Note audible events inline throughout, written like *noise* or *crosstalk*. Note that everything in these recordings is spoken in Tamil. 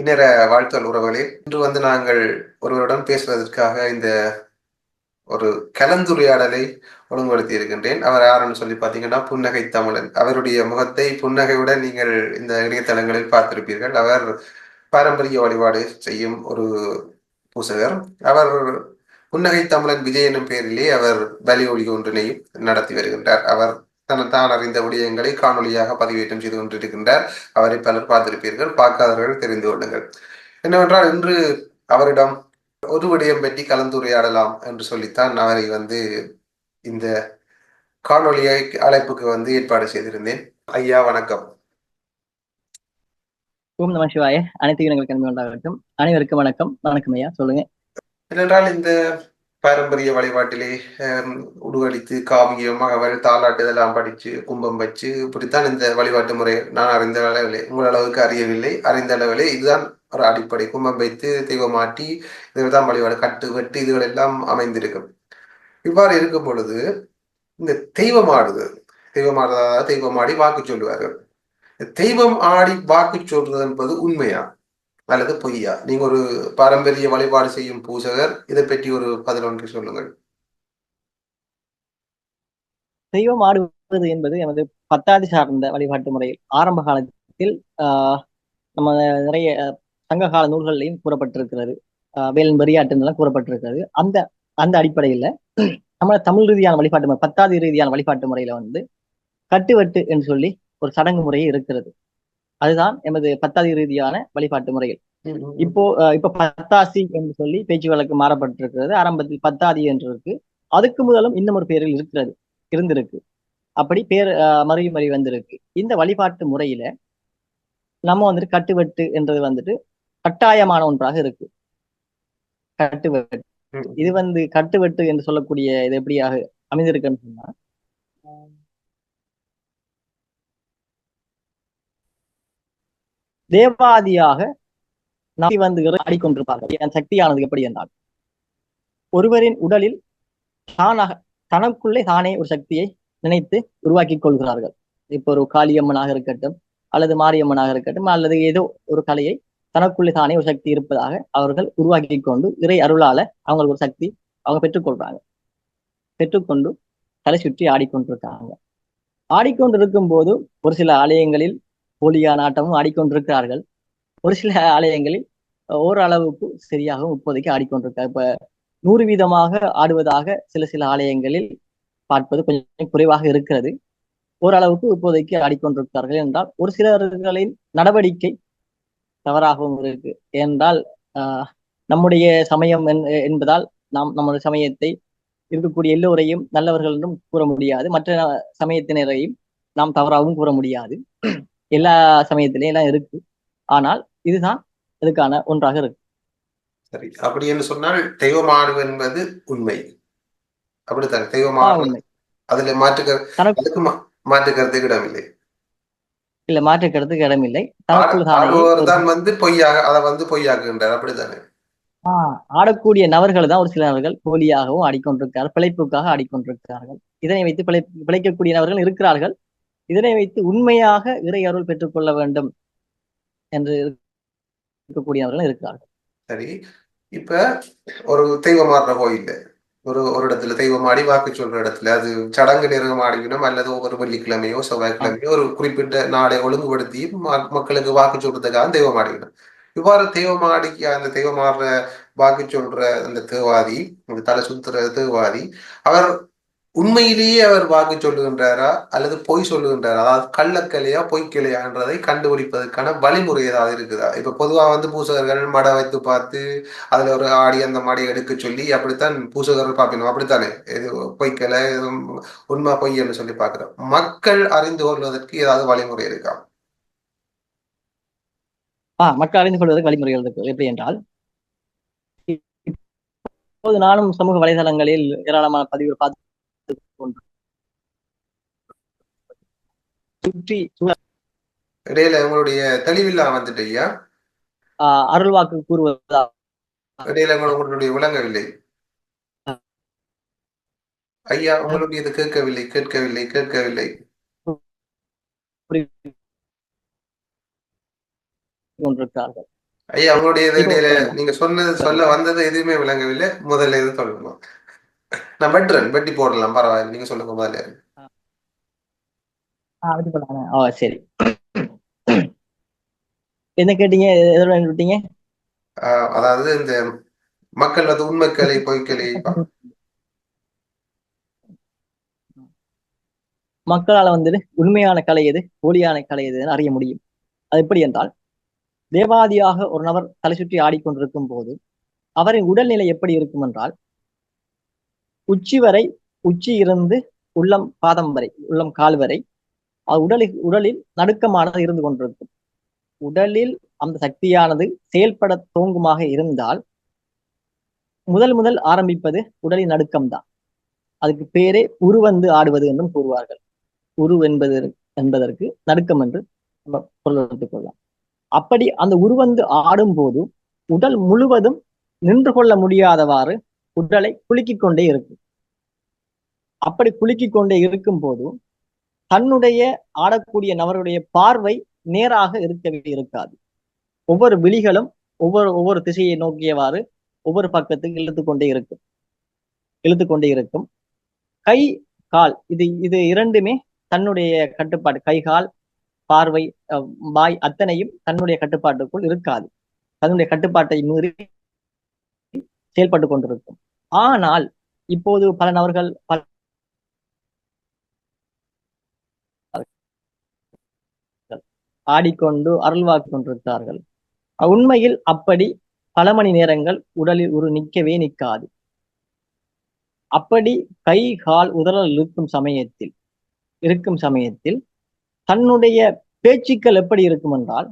இன்னர வாழ்த்தல் உறவுகளே இன்று வந்து நாங்கள் ஒருவருடன் பேசுவதற்காக இந்த ஒரு கலந்துரையாடலை ஒழுங்குபடுத்தி இருக்கின்றேன். அவர் யாருன்னு சொல்லி பார்த்தீங்கன்னா புன்னகை தமிழன். அவருடைய முகத்தை புன்னகையுடன் நீங்கள் இந்த இணையதளங்களில் பார்த்திருப்பீர்கள். அவர் பாரம்பரிய வழிபாடு செய்யும் ஒரு பூசகர். அவர் புன்னகை தமிழன் விஜய் எனும் பெயரிலே அவர் பலி ஒளி ஒன்றினையும் நடத்தி வருகின்றார். அவர் தான் அறிந்த விடயங்களை காணொலியாக பதிவேற்றம் செய்து கொண்டிருக்கின்றார். அவரை பலர் பார்த்திருப்பீர்கள். பார்க்காதவர்கள் தெரிந்து கொள்ளுங்கள். என்னவென்றால் இன்று அவரிடம் ஒரு விடயம் பற்றி கலந்துரையாடலாம் என்று சொல்லித்தான் அவரை வந்து இந்த காணொலியை அழைப்புக்கு வந்து ஏற்பாடு செய்திருந்தேன். ஐயா வணக்கம். ஓம் நம சிவாய. அனைத்து இனங்களுக்கு நன்மை உண்டாகட்டும். அனைவருக்கும் வணக்கம். வணக்கம் ஐயா சொல்லுங்க. ஏனென்றால் இந்த பாரம்பரிய வழிபாட்டிலே உடுவடித்து காவியம் மகவல் தாலாட்டு இதெல்லாம் படித்து கும்பம் வச்சு இப்படித்தான் இந்த வழிபாட்டு முறை நான் அறிந்த அளவில்லை உங்கள் அளவுக்கு அறியவில்லை. அறிந்த அளவிலே இதுதான் ஒரு அடிப்படை. கும்பம் வைத்து தெய்வம் மாட்டி இதில் தான் வழிபாடு கட்டு வெட்டு இதுகள் எல்லாம் அமைந்திருக்கும். இவ்வாறு இருக்கும் பொழுது இந்த தெய்வம் ஆடுது. தெய்வம் ஆடுறதா? தெய்வம் ஆடி வாக்கு சொல்லுவார்கள். தெய்வம் ஆடி வாக்கு சொல்றது என்பது உண்மையா? அல்லது பொய்யா? நீங்க ஒரு பாரம்பரிய வழிபாடு செய்யும் பூசகர் இதை பற்றி ஒரு பதில் ஒன்று சொல்லுங்கள். தெய்வம் ஆடுவது என்பது எமது பத்தாதி சார்ந்த வழிபாட்டு முறையில். ஆரம்ப காலத்தில் ஆஹ் நம்ம நிறைய சங்க கால நூல்கள்லையும் கூறப்பட்டிருக்கிறது. வேலன் பெரியாட்டுலாம் கூறப்பட்டிருக்கிறது. அந்த அந்த அடிப்படையில நம்ம தமிழ் ரீதியான வழிபாட்டு முறை பத்தாதி ரீதியான வழிபாட்டு முறையில வந்து கட்டுவெட்டு என்று சொல்லி ஒரு சடங்கு முறையே இருக்கிறது. அதுதான் எமது பத்தாதி ரீதியான வழிபாட்டு முறைகள். இப்போ இப்ப பத்தாசி என்று சொல்லி பேச்சு வழக்கு மாறப்பட்டிருக்கிறது. ஆரம்பத்தில் பத்தாதி என்று இருக்கு. அதுக்கு முதலும் இன்னும் ஒரு பேரில் இருக்கிறது இருந்திருக்கு. அப்படி பேர் மறி மறி வந்திருக்கு. இந்த வழிபாட்டு முறையில நம்ம வந்துட்டு கட்டுவெட்டு என்றது வந்துட்டு கட்டாயமான ஒன்றாக இருக்கு. கட்டுவெட்டு. இது வந்து கட்டுவெட்டு என்று சொல்லக்கூடிய இது எப்படியாக அமைந்திருக்குன்னு சொன்னா தேவாதியாக நாடி வந்து ஆடிக்கொண்டிருப்பார்கள் என் சக்தியானது எப்படி என்றால் ஒருவரின் உடலில் தானாக தனக்குள்ளே தானே ஒரு சக்தியை நினைத்து உருவாக்கி கொள்கிறார்கள். இப்போ ஒரு காளியம்மனாக இருக்கட்டும் அல்லது மாரியம்மனாக இருக்கட்டும் அல்லது ஏதோ ஒரு கலையை தனக்குள்ளே தானே ஒரு சக்தி இருப்பதாக அவர்கள் உருவாக்கி கொண்டு இறை அருளால அவங்களுக்கு ஒரு சக்தி அவங்க பெற்றுக்கொள்றாங்க. பெற்றுக்கொண்டு தலை சுற்றி ஆடிக்கொண்டிருக்காங்க. ஆடிக்கொண்டிருக்கும் போது ஒரு சில ஆலயங்களில் போலியான ஆட்டமும் ஆடிக்கொண்டிருக்கிறார்கள். ஒரு சில ஆலயங்களில் ஓரளவுக்கு சரியாகவும் இப்போதைக்கு ஆடிக்கொண்டிருக்காங்க இப்ப நூறு வீதமாக ஆடுவதாக சில சில ஆலயங்களில் பார்ப்பது கொஞ்சம் குறைவாக இருக்கிறது. ஓரளவுக்கு இப்போதைக்கு ஆடிக்கொண்டிருக்கிறார்கள் என்றால் ஒரு சிலர்களின் நடவடிக்கை தவறாகவும் இருக்கு. என்றால் ஆஹ் நம்முடைய சமயம் என்பதால் நாம் நம்முடைய சமயத்தை இருக்கக்கூடிய எல்லோரையும் நல்லவர்கள் என்றும் கூற முடியாது. மற்ற சமயத்தினரையும் நாம் தவறாகவும் கூற முடியாது. எல்லா சமயத்திலையும் எல்லாம் இருக்கு. ஆனால் இதுதான் இதுக்கான ஒன்றாக இருக்கு. சரி அப்படி என்று சொன்னால் தெய்வமாடு என்பது உண்மை. அப்படித்தானே தெய்வமாடு அதுல மாற்று அதுக்கு மாற்று கருத்துக்கு இடமில்லை. இல்ல மாற்று கருத்துக்கு இடமில்லை. தான் வந்து பொய்யாக அதை வந்து பொய்யாக்குகின்றார் அப்படித்தானே? ஆடக்கூடிய நபர்கள் தான் ஒரு சில நபர்கள் போலியாகவும் ஆடிக்கொண்டிருக்கிறார்கள் பிழைப்புக்காக ஆடிக்கொண்டிருக்கிறார்கள். இதனை வைத்து பிழை பிழைக்கக்கூடிய நபர்கள் இருக்கிறார்கள். இதனை வைத்து உண்மையாக இறை அருள் பெற்றுக்கொள்ள வேண்டும் என்று இருக்கக்கூடியவர்கள் இருக்கிறார்கள். சரி. இப்ப ஒரு தெய்வம் கோயில். ஒரு ஒரு இடத்துல தெய்வமாடி வாக்கு சொல்ற இடத்துல அது சடங்கு நிறகம் அல்லது ஒவ்வொரு வெள்ளிக்கிழமையோ செவ்வாய்க்கிழமையோ ஒரு குறிப்பிட்ட நாளை ஒழுங்குபடுத்தி மக்களுக்கு வாக்கு சொல்றதுக்காக தெய்வம் இவ்வாறு தெய்வம் அந்த தெய்வம் வாக்கு சொல்ற அந்த தேவாதி தலை சுத்துற தேவாதி அவர் உண்மையிலேயே அவர் வாக்கு சொல்லுகின்றாரா அல்லது பொய் சொல்லுகின்றாரா? அதாவது கள்ளக்கலையா பொய்க்கலையான்றதை கண்டுபிடிப்பதற்கான வழிமுறை ஏதாவது இருக்குதா? இப்ப பொதுவா வந்து பூசகர்கள் மடை வைத்து பார்த்து அதுல ஒரு ஆடி அந்த மாடியை எடுக்க சொல்லி அப்படித்தான் பூசகர்கள் பார்க்கணும் அப்படித்தானே? இது பொய்க்கலை உண்மை பொய்ன்னு சொல்லி பார்க்கிறோம். மக்கள் அறிந்து கொள்வதற்கு ஏதாவது வழிமுறை இருக்கா? ஆஹ் மக்கள் அறிந்து கொள்வதற்கு வழிமுறைகள் இருக்கு. எப்படி என்றால் இப்போது நானும் சமூக வலைதளங்களில் ஏராளமான பதிவு பார்த்து சுற்றி இடையில உங்களுடைய தெளிவில்லா வந்துட்டு ஐயா? அருள் வாக்கு கூறுவதா? இடையில உங்களுடைய விளங்கவில்லை. ஐயா உங்களுடைய இது கேட்கவில்லை கேட்கவில்லை கேட்கவில்லை. கொண்டிருக்கிறார்கள். ஐயா உங்களுடைய நீங்க சொன்னது சொல்ல வந்தது எதுவுமே விளங்கவில்லை. முதல்ல இது சொல்லுங்க. நான் வெட்டுறேன் வெட்டி போடலாம் பரவாயில்ல நீங்க சொல்லுங்க முதல்ல. ஆ, வெட்டி போடலாமா? ஓ சரி. என்ன கேட்டீங்க எதோட விட்டீங்க அதாவது இந்த மக்கள் வந்து உண்மைக்களை பொய்க்களை மக்களால வந்துட்டு உண்மையான கலை எது போலியான கலை எதுன்னு அறிய முடியும். அது எப்படி என்றால் தேவாதியாக ஒரு நபர் தலை சுற்றி ஆடிக்கொண்டிருக்கும் போது அவரின் உடல்நிலை எப்படி இருக்கும் என்றால் உச்சி வரை உச்சி இருந்து உள்ளம் பாதம் வரை உள்ளம் கால் வரை அது உடலில் உடலில் நடுக்கமானது இருந்து கொண்டிருக்கும். உடலில் அந்த சக்தியானது செயல்பட தோங்குமாக இருந்தால் முதல் முதல் ஆரம்பிப்பது உடலின் நடுக்கம்தான். அதுக்கு பேரே உருவந்து ஆடுவது என்றும் கூறுவார்கள். உரு என்பது என்பதற்கு நடுக்கம் என்று நம்ம பொருள் எடுத்துக் கொள்ளலாம். அப்படி அந்த உருவந்து ஆடும் போது உடல் முழுவதும் நின்று கொள்ள முடியாதவாறு உடலை குலுக்கிக் கொண்டே இருக்கும். அப்படி குலுக்கிக் கொண்டே இருக்கும் போது தன்னுடைய ஆடக்கூடிய நபருடைய பார்வை நேராக இருக்கவே இருக்காது. ஒவ்வொரு விழிகளும் ஒவ்வொரு ஒவ்வொரு திசையை நோக்கியவாறு ஒவ்வொரு பக்கத்துக்கு இழுத்து கொண்டே இருக்கும். இழுத்து கொண்டே இருக்கும். கை கால் இது இது இரண்டுமே தன்னுடைய கட்டுப்பாடு. கை கால் பார்வை அஹ், வாய் அத்தனையும் தன்னுடைய கட்டுப்பாட்டுக்குள் இருக்காது. தன்னுடைய கட்டுப்பாட்டை மீறி செயல்பட்டு கொண்டிருக்கும். ஆனால் இப்போது பல நபர்கள் பல ஆடிக்கொண்டு அருள்வாக்கு கொண்டிருக்கிறார்கள். உண்மையில் அப்படி பல மணி நேரங்கள் உடலில் ஒரு நிற்கவே நிற்காது அப்படி கை கால் உதறல் இருக்கும் சமயத்தில் இருக்கும் சமயத்தில் தன்னுடைய பேச்சுக்கள் எப்படி இருக்கும் என்றால்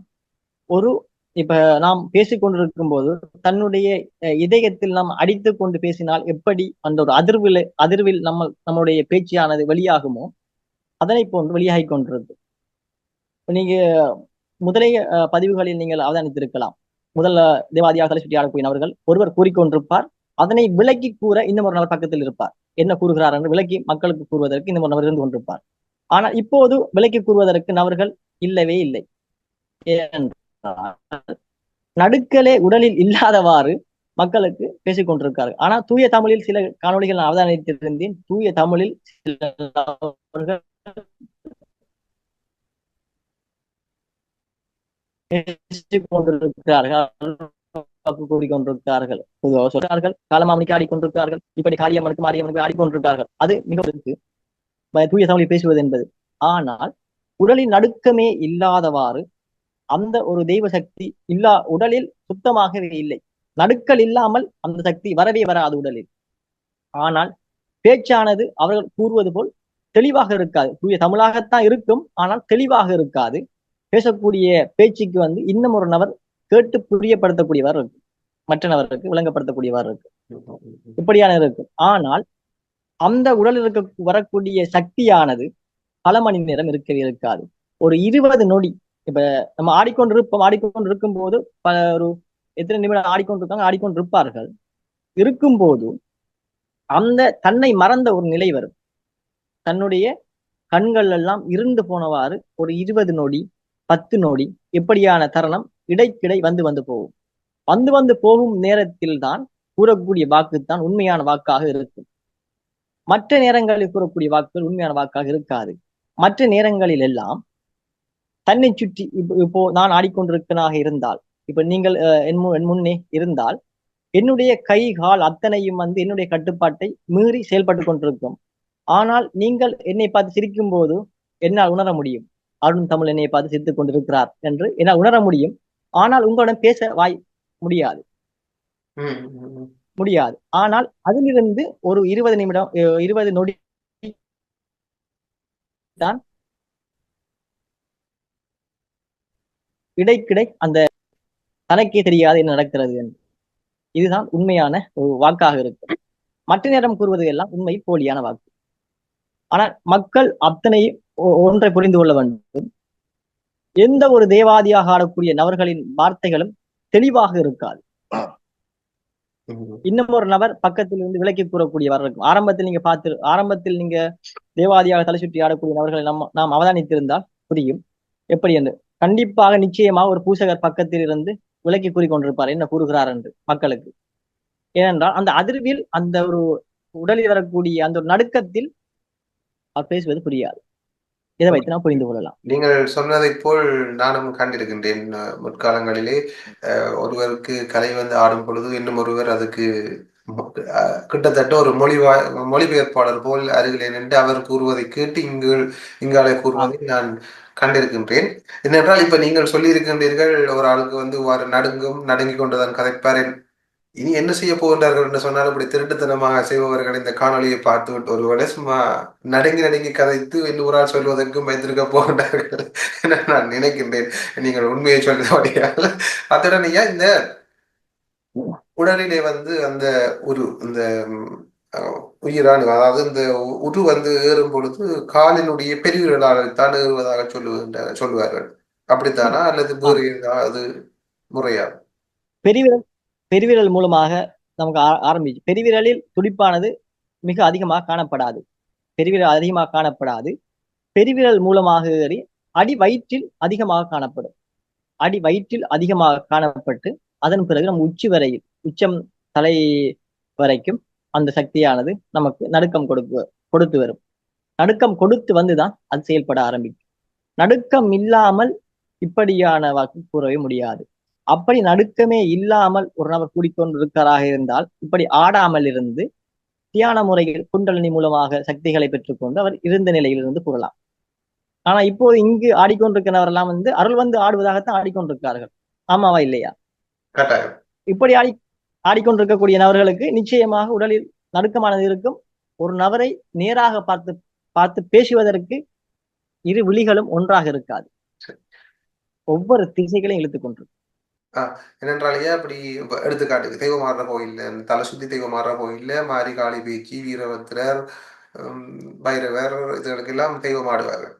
ஒரு இப்ப நாம் பேசிக்கொண்டிருக்கும் போது தன்னுடைய அஹ், இதயத்தில் நாம் அடித்து கொண்டு பேசினால் எப்படி அந்த ஒரு அதிர்வில் அதிர்வில் நம்ம நம்மளுடைய பேச்சானது வெளியாகுமோ அதனை போன்று வெளியாகி கொண்டிருக்கு நீங்க முதலைய பதிவுகளில் நீங்கள் அவதானித்திருக்கலாம் முதல்ல தேவாதியாக தலை சுற்றி ஆடக்கூடிய அவர்கள் ஒருவர் கூறிக்கொண்டிருப்பார். அதனை விளக்கி கூற இன்னும் ஒரு நபர் பக்கத்தில் இருப்பார். என்ன கூறுகிறார் என்று விளக்கி மக்களுக்கு கூறுவதற்கு இன்னும் ஒரு நபர் இருந்து கொண்டிருப்பார். ஆனால் இப்போது விளக்கி கூறுவதற்கு நபர்கள் இல்லவே இல்லை. ஏன்? நடுக்கலே உடலில் இல்லாதவாறு மக்களுக்கு பேசிக் ஆனால் ஆனா தூய தமிழில் சில காணொளிகள் நான் அவதானித்திருந்தேன். தூய தமிழில் சில நபர்கள் கொண்டிருக்கிறார்கள். பொதுவாக சொல்றார்கள் காலமாமணிக்கு ஆடிக்கொண்டிருக்கிறார்கள் இப்படி காளியம்மனுக்கு மாரியம்மனுக்கு ஆடிக்கொண்டிருக்கிறார்கள். அது மிகவும் இருக்கு தூய தமிழில் பேசுவது என்பது. ஆனால் உடலின் நடுக்கமே இல்லாதவாறு அந்த ஒரு தெய்வ சக்தி இல்லா உடலில் சுத்தமாகவே இல்லை. நடுக்கல் இல்லாமல் அந்த சக்தி வரவே வராது உடலில். ஆனால் பேச்சானது அவர்கள் கூறுவது போல் தெளிவாக இருக்காது. தூய தமிழாகத்தான் இருக்கும் ஆனால் தெளிவாக இருக்காது. பேசக்கூடிய பேச்சுக்கு வந்து இன்னும் ஒரு நபர் கேட்டு புரியப்படுத்தக்கூடியவர் இருக்கு. மற்ற நபருக்கு விளங்கப்படுத்தக்கூடியவர் இருக்கு. இப்படியான இருக்கும் ஆனால் அந்த உடலில் இருக்க வரக்கூடிய சக்தியானது பல மணி நேரம் இருக்கவே இருக்காது. ஒரு இருபது நொடி இப்ப நம்ம ஆடிக்கொண்டிருப்போம் ஆடிக்கொண்டிருக்கும் போது ஒரு எத்தனை நிமிடம் ஆடிக்கொண்டிருக்காங்க? இருக்கும் இருக்கும்போது அந்த தன்னை மறந்த ஒரு நிலை வரும். தன்னுடைய கண்கள் எல்லாம் இருந்து போனவாறு ஒரு இருபது நொடி பத்து நொடி இப்படியான தருணம் இடைக்கிடை வந்து வந்து போகும். வந்து வந்து போகும் நேரத்தில் தான் கூறக்கூடிய வாக்கு தான் உண்மையான வாக்காக இருக்கும். மற்ற நேரங்களில் கூறக்கூடிய வாக்குகள் உண்மையான வாக்காக இருக்காது. மற்ற நேரங்களில் எல்லாம் தன்னை சுற்றி இப்போ நான் ஆடிக்கொண்டிருக்கனாக இருந்தால் இப்ப நீங்கள் என் முன்னே இருந்தால் என்னுடைய கை கால் அத்தனையும் வந்து என்னுடைய கட்டுப்பாட்டை மீறி செயல்பட்டு கொண்டிருக்கும். ஆனால் நீங்கள் என்னை பார்த்து சிரிக்கும் போது என்னால் உணர முடியும். அருண் தமிழ் என்னை பார்த்து சிரித்துக் கொண்டிருக்கிறார் என்று என்னால் உணர முடியும். ஆனால் உங்களுடன் பேச வாய் முடியாது. முடியாது. ஆனால் அதிலிருந்து ஒரு இருபது நிமிடம் இருபது நொடி தான் இடைக்கிடை அந்த தனக்கே தெரியாது என்ன நடக்கிறது என்று. இதுதான் உண்மையான ஒரு வாக்காக இருக்கும். மற்ற நேரம் கூறுவது எல்லாம் உண்மை போலியான வாக்கு. ஆனால் மக்கள் அத்தனை ஒ- ஒன்றை புரிந்து கொள்ள வேண்டும். எந்த ஒரு தேவாதியாக ஆடக்கூடிய நபர்களின் வார்த்தைகளும் தெளிவாக இருக்காது. இன்னும் ஒரு நபர் பக்கத்தில் இருந்து விலக்கி கூறக்கூடியவர் இருக்கும். ஆரம்பத்தில் நீங்க பார்த்து ஆரம்பத்தில் நீங்க தேவாதியாக தலை சுற்றி ஆடக்கூடிய நபர்களை நம்ம நாம் அவதானித்திருந்தால் புரியும். எப்படி என்று கண்டிப்பாக நிச்சயமாக ஒரு பூசகர் பக்கத்தில் இருந்து விலக்கி கூறிக்கொண்டிருப்பார் என்ன கூறுகிறார் என்று மக்களுக்கு. ஏனென்றால் அந்த அதிர்வில் அந்த ஒரு உடலில் வரக்கூடிய அந்த ஒரு நடுக்கத்தில் அவர் பேசுவது புரியாது. இதை வைத்து நான் புரிந்து கொள்ளலாம். நீங்கள் சொன்னதைப் போல் நானும் கண்டிருக்கின்றேன். முற்காலங்களிலே அஹ் ஒருவருக்கு கலை வந்து ஆடும் பொழுது இன்னும் ஒருவர் அதுக்கு கிட்டத்தட்ட ஒரு மொழிவா மொழிபெயர்ப்பாளர் போல் அருகிலே நின்று அவர் கூறுவதை கேட்டு இங்கு இங்காலே கூறுவதை நான் கண்டிருக்கின்றேன். என்னென்றால் இப்ப நீங்கள் சொல்லியிருக்கின்றீர்கள் ஒரு ஆளுக்கு வந்து இவ்வாறு நடுங்கும் நடுங்கிக் கொண்டுதான் கதைப்பார் இனி என்ன செய்ய போகின்றார்கள் என்று சொன்னால் இப்படி திருட்டுத்தனமாக செய்பவர்கள் இந்த காணொளியை பார்த்து விட்டு ஒருவேளை சும்மா நடுங்கி நடுங்கி கதைத்து இன்னொரு ஆள் சொல்வதற்கும் வைத்திருக்க போகின்றார்கள் *laughs* என நான் நினைக்கின்றேன். நீங்கள் உண்மையை சொல்றபடியால். அத்துடன் ஐயா இந்த உடலிலே வந்து அந்த உரு இந்த உயிரானு அதாவது இந்த உரு வந்து ஏறும் பொழுது காலினுடைய பெருவிரலால் தான் ஏறுவதாக சொல்லுகின்ற சொல்லுவார்கள். அப்படித்தானா? அல்லது வேறு ஏதாவது முறையா? பெருவிரல் பெருவிரல் மூலமாக நமக்கு ஆரம்பிச்சு பெருவிரலில் துடிப்பானது மிக அதிகமாக காணப்படாது. பெருவிரல் அதிகமாக காணப்படாது. பெருவிரல் மூலமாக ஏறி அடி வயிற்றில் அதிகமாக காணப்படும். அடி வயிற்றில் அதிகமாக காணப்பட்டு அதன் பிறகு நம்ம உச்சி வரையில் உச்சம் தலை வரைக்கும் அந்த சக்தியானது நமக்கு நடுக்கம் கொடுக்கு கொடுத்து வரும். நடுக்கம் கொடுத்து வந்துதான் அது செயல்பட ஆரம்பிக்கும். நடுக்கம் இல்லாமல் இப்படியான வாக்கு கூறவே முடியாது. அப்படி நடுக்கமே இல்லாமல் ஒரு நபர் கூடிக்கொண்டிருக்கிறாராக இருந்தால் இப்படி ஆடாமல் இருந்து தியான முறையில் குண்டலினி மூலமாக சக்திகளை பெற்றுக்கொண்டு அவர் இருந்த நிலையிலிருந்து கூறலாம். ஆனா இப்போது இங்கு ஆடிக்கொண்டிருக்கிறவரெல்லாம் வந்து அருள் வந்து ஆடுவதாகத்தான் ஆடிக்கொண்டிருக்கிறார்கள். ஆமாவா இல்லையா? இப்படி ஆடி ஆடிக்கொண்டிருக்கக்கூடிய நபர்களுக்கு நிச்சயமாக உடலில் நடுக்கமானது இருக்கும். ஒரு நபரை நேராக பார்த்து பார்த்து பேசுவதற்கு இரு விழிகளும் ஒன்றாக இருக்காது. ஒவ்வொரு திசைகளையும் இழுத்துக் கொண்டு. என்னென்றால் ஏன் அப்படி எடுத்துக்காட்டுக்கு? தெய்வம் மாறுற கோயில்ல இந்த தலை சுத்தி தெய்வம் மாறுற கோயில்ல மாரி காளி பேச்சி வீரபத்திரர் பைரவர் இதுகளுக்கெல்லாம் தெய்வம் ஆடுவார்கள்.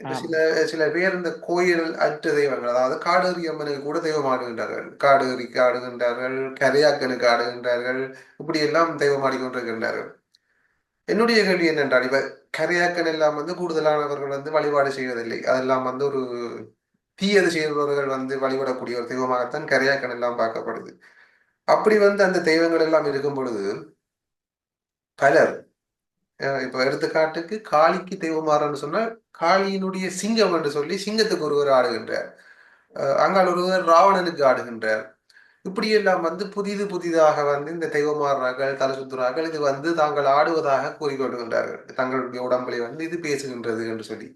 இப்ப சில சில பேர் இந்த கோயில் அற்ற தெய்வங்கள் அதாவது காடேறி அம்மனுக்கு கூட தெய்வம் ஆடுகின்றார்கள். காடேரிக்கு ஆடுகின்றார்கள் கரையாக்கனுக்கு ஆடுகின்றார்கள் இப்படி எல்லாம் தெய்வம் ஆடிக்கொண்டிருக்கின்றார்கள். என்னுடைய கேள்வி என்னென்றால் இப்ப கரையாக்கன் எல்லாம் வந்து கூடுதலானவர்கள் வந்து வழிபாடு செய்வதில்லை. அதெல்லாம் வந்து ஒரு தீயது செய்பவர்கள் வந்து வழிபடக்கூடிய ஒரு தெய்வமாகத்தான் கரையாக்கன் எல்லாம் பார்க்கப்படுது. அப்படி வந்து அந்த தெய்வங்கள் எல்லாம் இருக்கும் பொழுது பலர் இப்ப எடுத்துக்காட்டுக்கு காளிக்கு தெய்வமாறன்னு சொன்னா காளியினுடைய சிங்கம் என்று சொல்லி சிங்கத்துக்கு ஒருவர் ஆடுகின்றார். அங்கால் ஒருவர் ராவணனுக்கு ஆடுகின்றார். இப்படியெல்லாம் வந்து புதிது புதிதாக வந்து இந்த தெய்வமாறார்கள் தலை சுத்துறார்கள் இது வந்து தாங்கள் ஆடுவதாக கூறிக்கொள்கின்றார்கள். தங்களுடைய உடம்புல வந்து இது பேசுகின்றது என்று சொல்லி.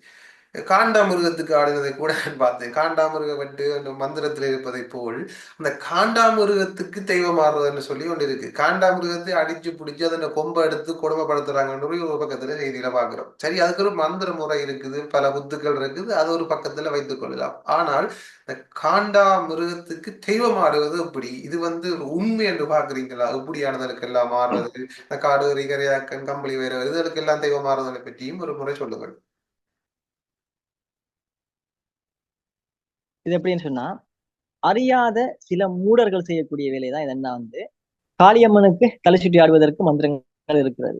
காண்டாமிருகத்துக்கு ஆடுவதை கூட நான் பார்த்தேன். காண்டாமிருக வந்து அந்த மந்திரத்தில் இருப்பதை போல் அந்த காண்டாமிருகத்துக்கு தெய்வம் ஆடுறதுன்னு சொல்லி ஒன்று இருக்கு. காண்டாமிருகத்தை அடிச்சு பிடிச்சி அதை கொம்பை எடுத்து கொடுமைப்படுத்துறாங்கன்ற ஒரு பக்கத்துல செய்தியில பாக்குறோம் சரி அதுக்கு ஒரு மந்திர முறை இருக்குது பல புத்துக்கள் இருக்குது அது ஒரு பக்கத்துல வைத்துக் கொள்ளலாம். ஆனால் இந்த காண்டாமிருகத்துக்கு தெய்வம் ஆடுவது எப்படி? இது வந்து ஒரு உண்மை என்று பாக்குறீங்களா எப்படியானதற்கு எல்லாம் மாறுறது இந்த காடு கரையாக்கன் கம்பளி வேற இதற்கெல்லாம் தெய்வம் மாறுதலை பற்றியும் ஒரு முறை சொல்லுங்கள். இது எப்படின்னு சொன்னா அறியாத சில மூடர்கள் செய்யக்கூடிய வேலை தான் என்ன வந்து காளியம்மனுக்கு தலை சுற்றி ஆடுவதற்கு மந்திரங்கள் இருக்கிறது.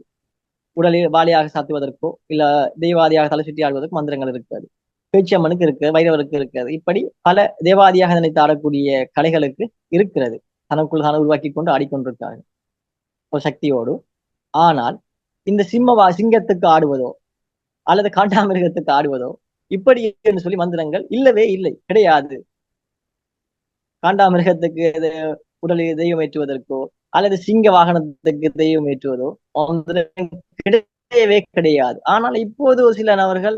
உடலில் வாலியாக சாத்துவதற்கோ இல்ல தெய்வாதியாக தலை சுற்றி ஆடுவதற்கு மந்திரங்கள் இருக்கிறது. பேச்சியம்மனுக்கு இருக்கு வைரவருக்கு இருக்கிறது. இப்படி பல தேவாதியாக நினைத்து ஆடக்கூடிய கலைகளுக்கு இருக்கிறது. தனக்குள் தானே உருவாக்கி கொண்டு ஆடிக்கொண்டிருக்கார்கள் ஒரு சக்தியோடு. ஆனால் இந்த சிம்மவா சிங்கத்துக்கு ஆடுவதோ அல்லது காண்டாமிருகத்துக்கு ஆடுவதோ இப்படி என்று சொல்லி மந்திரங்கள் இல்லவே இல்லை கிடையாது. காண்டாமிருகத்துக்கு உடலில் தெய்வம் ஏற்றுவதற்கோ அல்லது சிங்க வாகனத்துக்கு தெய்வம் ஏற்றுவதோ கிடையவே கிடையாது. ஆனால் இப்போது ஒரு சில நபர்கள்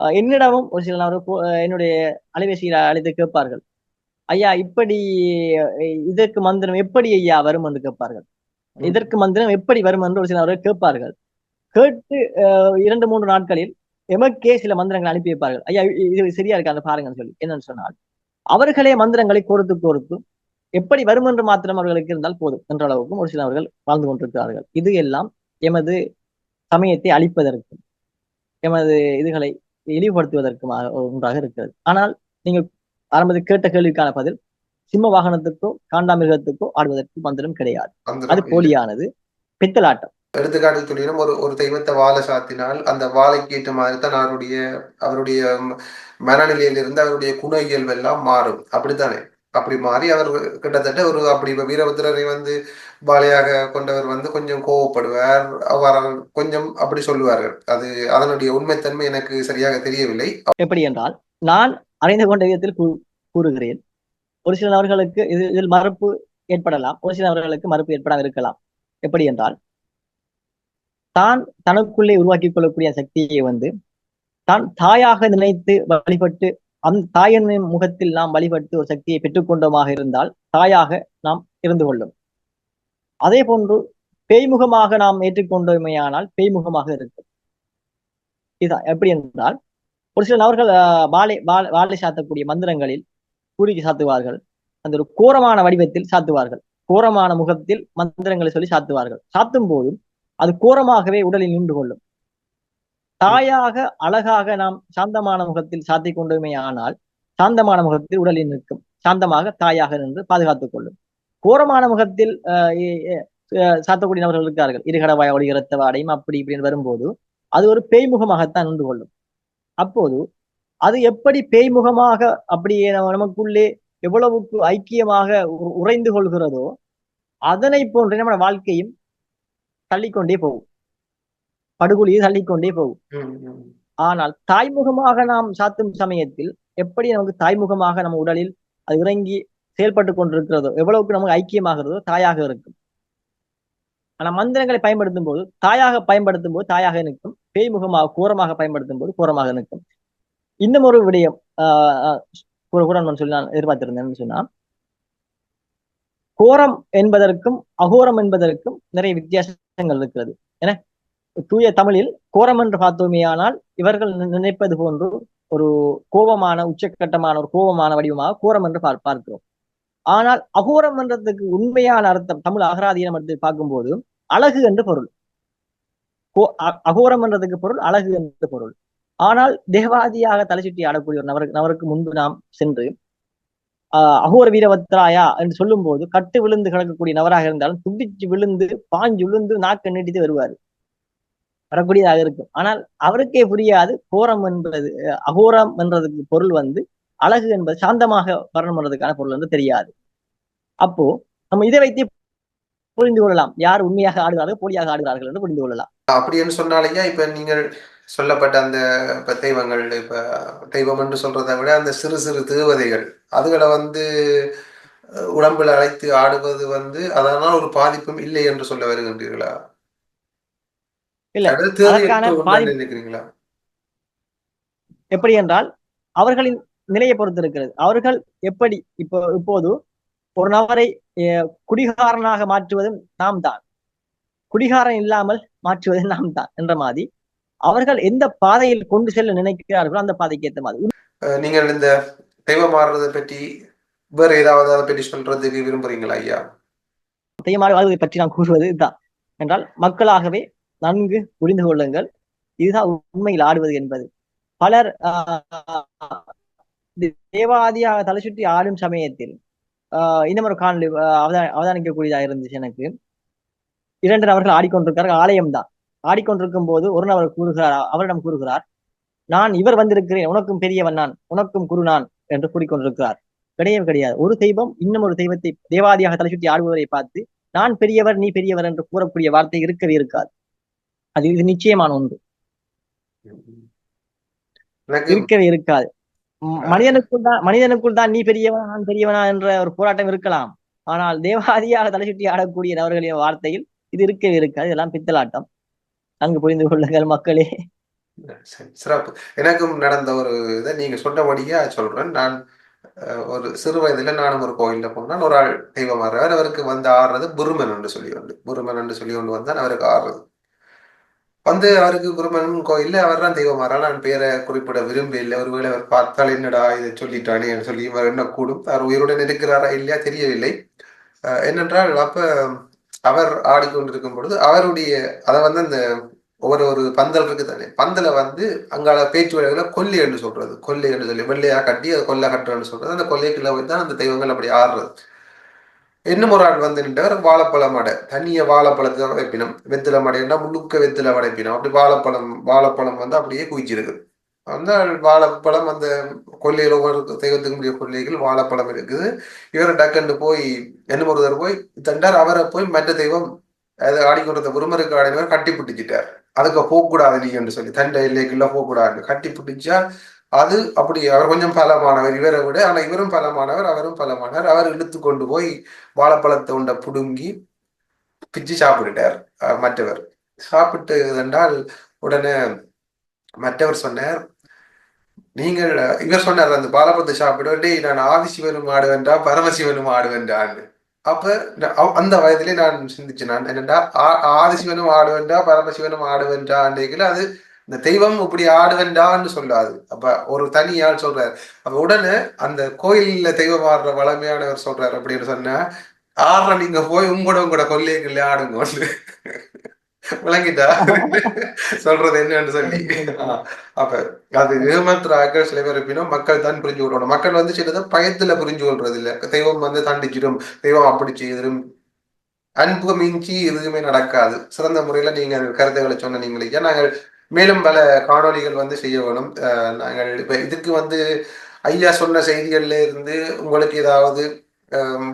என்னிடமும் ஒரு சில நபர்கள் என்னுடைய அலைபேசியில் அழைத்து கேட்பார்கள். ஐயா இப்படி இதற்கு மந்திரம் எப்படி ஐயா வரும் என்று கேட்பார்கள். இதற்கு மந்திரம் எப்படி வரும் என்று ஒரு சில நபர்கள் கேட்பார்கள். கேட்டு இரண்டு மூன்று நாட்களில் எமக்கே சில மந்திரங்களை அனுப்பி வைப்பார்கள். ஐயா இது சரியா இருக்கா? அந்த பாருங்கன்னு சொல்லி. என்னன்னு சொன்னால் அவர்களே மந்திரங்களை கோர்த்து கோர்த்து எப்படி வரும் என்று மாத்திரம் அவர்களுக்கு இருந்தால் போதும் என்ற அளவுக்கும் ஒரு சிலவர்கள் வாழ்ந்து கொண்டிருக்கிறார்கள். இது எல்லாம் எமது சமயத்தை அழிப்பதற்கும் எமது இதுகளை இழிவுபடுத்துவதற்குமாக ஒன்றாக இருக்கிறது. ஆனால் நீங்கள் ஆரம்பத்தில் கேட்ட கேள்விக்கான பதில் சிம்ம வாகனத்துக்கோ காண்டாமிருகத்துக்கோ ஆடுவதற்கு மந்திரம் கிடையாது. அது. போலியானது. பித்தலாட்டம். எடுத்துக்காட்டு சொல்லிடும் ஒரு ஒரு தெய்வத்தை வாழை சாத்தினால் அந்த வாழைக்கு ஏற்ற மாதிரி தான் அவருடைய அவருடைய மனநிலையிலிருந்து அவருடைய குண இயல்பு எல்லாம் மாறும். அப்படித்தானே? அப்படி மாறி அவர் கிட்டத்தட்ட ஒரு அப்படி இப்ப வீரபத்திரரை வந்து பாலையாக கொண்டவர் வந்து கொஞ்சம் கோவப்படுவார். அவர் கொஞ்சம் அப்படி சொல்லுவார்கள். அது அதனுடைய உண்மைத்தன்மை எனக்கு சரியாக தெரியவில்லை. எப்படி என்றால் நான் அறிந்து கொண்ட விதத்தில் கூ- கூறுகிறேன். ஒரு சில நபர்களுக்கு இது இதில் மறுப்பு ஏற்படலாம். ஒரு சில நபர்களுக்கு மறுப்பு ஏற்படாமல் இருக்கலாம். எப்படி என்றால் தான் தனக்குள்ளே உருவாக்கிக் கொள்ளக்கூடிய சக்தியை வந்து தான் தாயாக நினைத்து வழிபட்டு அந் தாயின் முகத்தில் நாம் வழிபட்டு ஒரு சக்தியை பெற்றுக்கொண்டோமாக இருந்தால் தாயாக நாம் இருந்து கொள்ளும். அதே போன்று பேய்முகமாக நாம் ஏற்றுக்கொண்டோமேயானால் பேய்முகமாக இருக்கும். இதுதான். எப்படி என்றால் ஒரு சில நபர்கள் வாழை வாழை வாழை சாத்தக்கூடிய மந்திரங்களில் கூறிக்கு சாத்துவார்கள். அந்த ஒரு கோரமான வடிவத்தில் சாத்துவார்கள். கோரமான முகத்தில் மந்திரங்களை சொல்லி சாத்துவார்கள். சாத்தும் போதும் அது கோரமாகவே உடலில் நின்று கொள்ளும் தாயாக அழகாக நாம் சாந்தமான முகத்தில் சாத்திக் கொண்டுமே ஆனால் சாந்தமான முகத்தில் உடலில் நிற்கும். சாந்தமாக தாயாக நின்று பாதுகாத்துக் கொள்ளும். கோரமான முகத்தில் சாத்தக்கூடிய நபர்கள் இருக்கார்கள். இருகடவாய் ஒளிகிறத்த வாடையும் அப்படி இப்படின்னு வரும்போது அது ஒரு பேய்முகமாகத்தான் நின்று கொள்ளும் அப்போது அது எப்படி பேய்முகமாக அப்படியே நமக்குள்ளே எவ்வளவுக்கு ஐக்கியமாக உ- உறைந்து கொள்கிறதோ அதனை போன்று நம்ம வாழ்க்கையும் தள்ளிக்கொண்டே போகும். படுகொலியை தள்ளிக்கொண்டே போகும். ஆனால் தாய்முகமாக நாம் சாத்தும் சமயத்தில் எப்படி நமக்கு தாய்முகமாக நம்ம உடலில் அது இறங்கி செயல்பட்டு கொண்டிருக்கிறதோ எவ்வளவுக்கு நமக்கு ஐக்கியமாகிறதோ தாயாக இருக்கும். ஆனா மந்திரங்களை பயன்படுத்தும் போது தாயாக பயன்படுத்தும் போது தாயாக நிற்கும். பேய்முகமாக கோரமாக பயன்படுத்தும் போது கோரமாக நிற்கும். இன்னும் ஒரு விடயம் ஆஹ் கூட கூட நான் சொல்லி நான் எதிர்பார்த்திருந்தேன்னு சொன்னா கோரம் என்பதற்கும் அகோரம் என்பதற்கும் நிறைய வித்தியாசங்கள் இருக்கிறது. என? தூய தமிழில் கோரம் என்று பார்த்தோமேயானால் இவர்கள் நினைப்பது போன்று ஒரு கோபமான உச்சக்கட்டமான ஒரு கோபமான வடிவமாக கோரம் என்று பார் பார்க்கிறோம். ஆனால் அகோரம் என்றதுக்கு உண்மையான அர்த்தம் தமிழ் அகராதீனம் எடுத்து பார்க்கும்போது அழகு என்று பொருள். கோ- அ- அகோரம் என்றதுக்கு பொருள் அழகு என்று பொருள். ஆனால் தேவாதியாக தலை சுற்றி ஆடக்கூடிய ஒரு நபருக்கு நபருக்கு முன்பு நாம் சென்று ஆஹ் அகோர வீரவத்ராயா என்று சொல்லும் போது கட்டு விழுந்து கிடக்கக்கூடிய நபராக இருந்தாலும் துடிச்சு விழுந்து பாஞ்சு விழுந்து நாக்கு நீட்டித்து வருவார். வரக்கூடியதாக இருக்கும். ஆனால் அவருக்கே புரியாது கோரம் என்பது அகோரம் என்றதுக்கு பொருள் வந்து அழகு என்பது சாந்தமாக வரணும் என்றதுக்கான பொருள் வந்து தெரியாது. அப்போ நம்ம இதை வைத்து புரிந்து கொள்ளலாம். யார் உண்மையாக ஆடுகிறார்கள் போலியாக ஆடுகிறார்கள் என்று புரிந்து கொள்ளலாம். அப்படின்னு சொன்னாலேயா இப்ப நீங்கள் சொல்லப்பட்ட அந்த இப்ப தெய்வங்கள் இப்ப தெய்வம் என்று சொல்றதை விட அந்த சிறு சிறு தேவதைகள் அதுகளை வந்து உடம்புல அழைத்து ஆடுவது வந்து அதனால் ஒரு பாதிப்பும் இல்லை என்று சொல்ல வருகின்றீர்களா? நினைக்கிறீங்களா? எப்படி என்றால் அவர்களின் நிலையை பொறுத்து இருக்கிறது. அவர்கள் எப்படி இப்போ இப்போது ஒரு நபரை குடிகாரனாக மாற்றுவதும் நாம் தான். குடிகாரன் இல்லாமல் மாற்றுவது நாம் தான் என்ற மாதிரி அவர்கள் எந்த பாதையில் கொண்டு செல்ல நினைக்கிறார்களோ அந்த பாதைக்கு ஏற்ற மாதிரி. நீங்கள் இந்த தெய்வம் மாறுறதை பற்றி வேற ஏதாவது அதை பற்றி சொல்றதுக்கு விரும்புறீங்களா ஐயா? தெய்வமாக வாழ்வதை பற்றி நான் கூறுவது இதுதான். என்றால் மக்களாகவே நன்கு புரிந்து கொள்ளுங்கள். இதுதான் உண்மையில் ஆடுவது என்பது. பலர் தேவாதியாக தலை சுற்றி ஆடும் சமயத்தில் ஆஹ், இன்னும் ஒரு காணொலி அவதானிக்கக்கூடியதாக இருந்துச்சு எனக்கு. இரண்டு நபர்கள் ஆடிக்கொண்டிருக்கிறார்கள். ஆலயம்தான். ஆடிக்கொண்டிருக்கும் போது ஒரு நபர் கூறுகிறார் அவரிடம் கூறுகிறார் நான் இவர் வந்திருக்கிறேன் உனக்கும் பெரியவன் நான் உனக்கும் குரு நான் என்று கூறிக்கொண்டிருக்கிறார் கிடையவே கிடையாது. ஒரு தெய்வம் இன்னும் ஒரு தெய்வத்தை தேவாதியாக தலை சுற்றி ஆடுவதை பார்த்து நான் பெரியவர் நீ பெரியவர் என்று கூறக்கூடிய வார்த்தை இருக்கவே இருக்காது. அது இது நிச்சயமான ஒன்று. இருக்கவே இருக்காது. மனிதனுக்குள் தான் மனிதனுக்குள் தான் நீ பெரியவனா நான் பெரியவனா என்ற ஒரு போராட்டம் இருக்கலாம். ஆனால் தேவாதியாக தலை சுற்றி ஆடக்கூடிய நபர்களின் வார்த்தையில் இது இருக்கவே இருக்காது. இதெல்லாம் பித்தலாட்டம். அங்கு புரிந்து கொள்ளுங்கள் மக்களே. சரி, சிறப்பு. எனக்கும் நடந்த ஒரு இதை நீங்க சொன்னபடியா சொல்றேன். நான் ஒரு சிறு வயதுல நானும் ஒரு கோயில்ல போனால் ஒரு ஆள் தெய்வம் ஆடுறவர் அவருக்கு வந்து ஆடுறது புருமன் என்று சொல்லி ஒன்று புருமன் என்று சொல்லி கொண்டு வந்தான் அவருக்கு ஆடுறது வந்து அவருக்கு குருமன் கோயில்ல அவர் தான் தெய்வம் ஆறா நான் பேரை குறிப்பிட விரும்பி இல்லை ஒருவேளை அவர் பார்த்தால் என்னடா இதை சொல்லிட்டானே என்று சொல்லி இவர் என்ன கூடும்? அவர் உயிருடன் இருக்கிறாரா இல்லையா தெரியவில்லை. என்னென்றால் அப்ப அவர் ஆடிக்கொண்டிருக்கும் பொழுது அவருடைய அதை வந்து அந்த ஒவ்வொரு ஒரு பந்தல் இருக்கு தானே பந்தல வந்து அங்கால பேச்சு வழக்கில் கொல்லி என்று சொல்றது கொல்லி என்று சொல்லி வெள்ளையா கட்டி அது கொல்லை கட்டுறன்னு சொல்றது அந்த கொல்லைக்குள்ள போய் தான் அந்த தெய்வங்கள் அப்படி ஆடுறது. இன்னும் ஒரு ஆள் வந்து நின்றவர் வாழைப்பழம் அடை தனிய வாழைப்பழத்தை தான் வைப்பினோம் வெத்தில மடைன்னா முழுக்க வெத்தில வடைப்பினம் அப்படி வாழைப்பழம் வாழைப்பழம் வந்து அப்படியே குவிச்சிருக்கு அந்த வாழைப்பழம் அந்த கொல்லையில் ஒவ்வொரு தெய்வத்துக்கு முடிய கொள்ளைகள் வாழைப்பழம் இருக்குது. இவர் டக்குன்னு போய் என்ன ஒருத்தர் போய் தண்டார் அவரை போய் மற்ற தெய்வம் அது ஆடிக்கொண்டிருந்த உருமருக்கு ஆடினவர் கட்டி பிடிச்சிட்டார். அதுக்கு போகக்கூடாது இல்லைன்னு சொல்லி தண்டை இல்லைக்குள்ள போகக்கூடாது. கட்டி பிடிச்சா அது அப்படி அவர் கொஞ்சம் பலமானவர் இவரை விட ஆனா இவரும் பலமானவர் அவரும் பலமானவர் அவர் இழுத்து கொண்டு போய் வாழைப்பழத்தை உண்ட புடுங்கி பிச்சு சாப்பிட்டுட்டார் மற்றவர். சாப்பிட்டு என்றால் உடனே மற்றவர் சொன்னார் நீங்கள்? இவர் சொன்னார் அந்த பாலபத்தை சாப்பிட நான் ஆதிசிவனும் ஆடுவேன்டா பரமசிவனும் ஆடுவேன்டான்னு அப்ப அந்த வயதிலே நான் சிந்திச்சேன். நான் என்னடா ஆதிசிவனும் ஆடுவேன்டா பரமசிவனும் ஆடுவேன்டா அது இந்த தெய்வம் இப்படி ஆடுவேன்டான்னு சொல்லாது. அப்ப ஒரு தனி ஆள் சொல்றாரு. அப்ப உடனே அந்த கோயில்ல தெய்வம் ஆடுற வளமையானவர் சொல்றாரு அப்படின்னு சொன்னா ஆடுற நீங்க போய் உங்களோட உங்களோட கொள்ளையக்குள்ள ஆடுங்க விளங்கிட்டா? சொல்றது என்னன்னு சொல்லி. அப்ப அது ஏமாத்துற சில பேர் இருப்பினும் மக்கள் தான் புரிஞ்சு கொள்ளணும். மக்கள் வந்து சிலதான் பயத்துல புரிஞ்சு கொள்றது இல்ல தெய்வம் வந்து தண்டிச்சிடும். தெய்வம் அப்படி செய்திடும். அன்பு மிஞ்சி எதுவுமே நடக்காது. சிறந்த முறையில நீங்க கருத்துக்களை சொன்ன நீங்களே. நாங்கள் மேலும் பல காணொலிகள் வந்து செய்ய வேணும். நாங்கள் இப்ப இதுக்கு வந்து ஐயா சொன்ன செய்திகள்ல இருந்து உங்களுக்கு ஏதாவது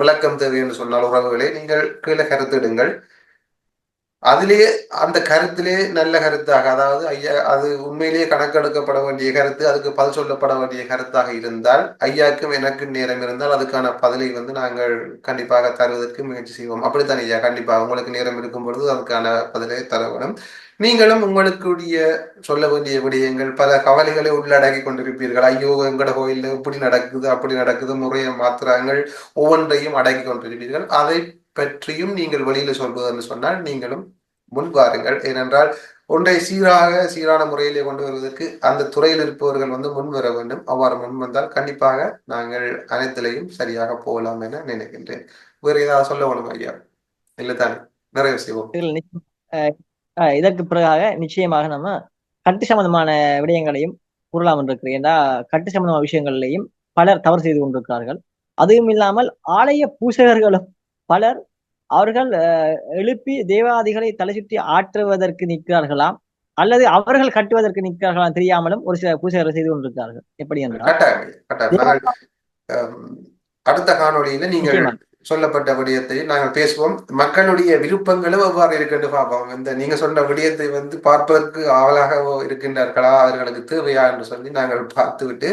விளக்கம் தேவை என்று சொன்னால் உறவுகளை நீங்கள் கீழே கருத்திடுங்கள் அதிலே அந்த கருத்திலே நல்ல கருத்தாக அதாவது ஐயா அது உண்மையிலேயே கணக்கெடுக்கப்பட வேண்டிய கருத்து அதுக்கு பதில் சொல்லப்பட வேண்டிய கருத்தாக இருந்தால் ஐயாக்கும் எனக்கும் நேரம் இருந்தால் அதுக்கான பதிலை வந்து நாங்கள் கண்டிப்பாக தருவதற்கு முயற்சி செய்வோம். அப்படித்தான் ஐயா கண்டிப்பாக உங்களுக்கு நேரம் இருக்கும் பொழுது அதுக்கான பதிலை தர வேணும். நீங்களும் உங்களுக்குரிய சொல்ல வேண்டிய விடயங்கள் பல கவலைகளை உள்ளடக்கி கொண்டிருப்பீர்கள். ஐயோ எங்கட கோயில் இப்படி நடக்குது அப்படி நடக்குது முறையை மாத்திரங்கள் ஒவ்வொன்றையும் அடக்கி கொண்டிருப்பீர்கள். அதை பற்றியும் நீங்கள் வெளியில சொல்வது என்று சொன்னால் நீங்களும் முன் வாருங்கள். ஏனென்றால் ஒன்றை சீராக சீரான முறையிலே கொண்டு வருவதற்கு அந்த துறையில் இருப்பவர்கள் வந்து முன் வர வேண்டும். அவ்வாறு முன் வந்தால் கண்டிப்பாக நாங்கள் அனைத்திலையும் சரியாக போகலாம் என நினைக்கின்றேன். வேறு ஏதாவது சொல்ல வேணும் ஐயா? இல்லை தானே? நிறைய செய்வோம். இதற்கு பிறகாக நிச்சயமாக நம்ம கட்டு சம்பந்தமான விடயங்களையும் கூறலாம் என்று ஏன்னா கட்டு சம்பந்தமான விஷயங்களையும் பலர் தவறு செய்து கொண்டிருக்கிறார்கள். அதுவும் இல்லாமல் ஆலய பூசகர்களும் பலர் அவர்கள் எழுப்பி தேவாதிகளை தலை சுற்றி ஆற்றுவதற்கு நிற்கிறார்களாம் அல்லது அவர்கள் கட்டுவதற்கு நிற்கிறார்களாம் தெரியாமலும் ஒரு சில பூசகர்கள் செய்து கொண்டிருக்கிறார்கள். எப்படி என்றால் அடுத்த காணொலியில நீங்கள் சொல்லப்பட்ட விடயத்தை நாங்கள் பேசுவோம். மக்களுடைய விருப்பங்களும் எவ்வாறு இருக்குன்னு பார்ப்போம் இந்த நீங்க சொன்ன விடயத்தை வந்து பார்ப்பதற்கு ஆவலாக இருக்கின்றார்களா? அவர்களுக்கு தேவையா? என்று சொல்லி நாங்கள் பார்த்துவிட்டு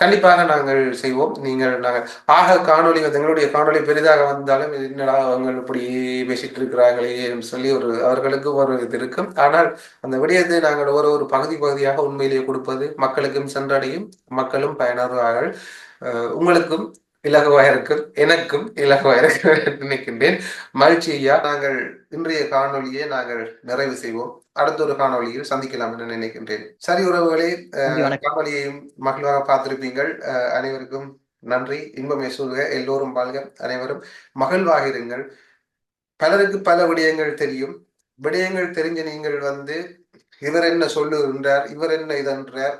கண்டிப்பாக நாங்கள் செய்வோம். நீங்கள் நாங்கள் ஆக காணொலி வந்து எங்களுடைய காணொலி பெரிதாக வந்தாலும் என்னடா அவங்க இப்படி பேசிட்டு இருக்கிறாங்களே சொல்லி ஒரு அவர்களுக்கு ஒரு இது இருக்கும். ஆனால் அந்த விடயத்தை நாங்கள் ஒரு ஒரு பகுதி பகுதியாக உண்மையிலேயே கொடுப்பது மக்களுக்கும் சென்றடையும் மக்களும் பயனர்கள் உங்களுக்கும் இலகுவாக இருக்கும் எனக்கும் இலகுவாக இருக்கும் நினைக்கின்றேன். மகிழ்ச்சி ஐயா நாங்கள் இன்றைய காணொலியை நாங்கள் நிறைவு செய்வோம். அடுத்த ஒரு காணொலியில் சந்திக்கலாம் என்று நினைக்கின்றேன். சரி உறவுகளே காணொலியையும் மகிழ்வாக பார்த்திருப்பீங்கள் அனைவருக்கும் நன்றி. இன்பமே சொல்க எல்லோரும் வாழ்க. அனைவரும் மகிழ்வாக இருங்கள். பலருக்கு பல விடயங்கள் தெரியும். விடயங்கள் தெரிஞ்ச நீங்கள் வந்து இவர் என்ன சொல்லுகின்றார் இவர் என்ன இதன்றார்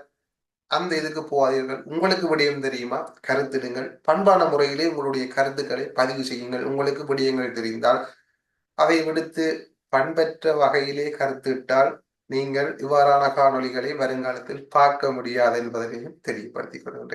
அந்த இதுக்கு போகாதீர்கள். உங்களுக்கு விடயம் தெரியுமா? கருத்திடுங்கள் பண்பான முறையிலே உங்களுடைய கருத்துக்களை பதிவு செய்யுங்கள். உங்களுக்கு விடயங்கள் தெரிந்தால் அதை விடுத்து பண்பற்ற வகையிலே கருத்திட்டால் நீங்கள் இவ்வாறான காணொலிகளை வருங்காலத்தில் பார்க்க முடியாது என்பதையும் தெரியப்படுத்திக் கொள்கின்றேன்.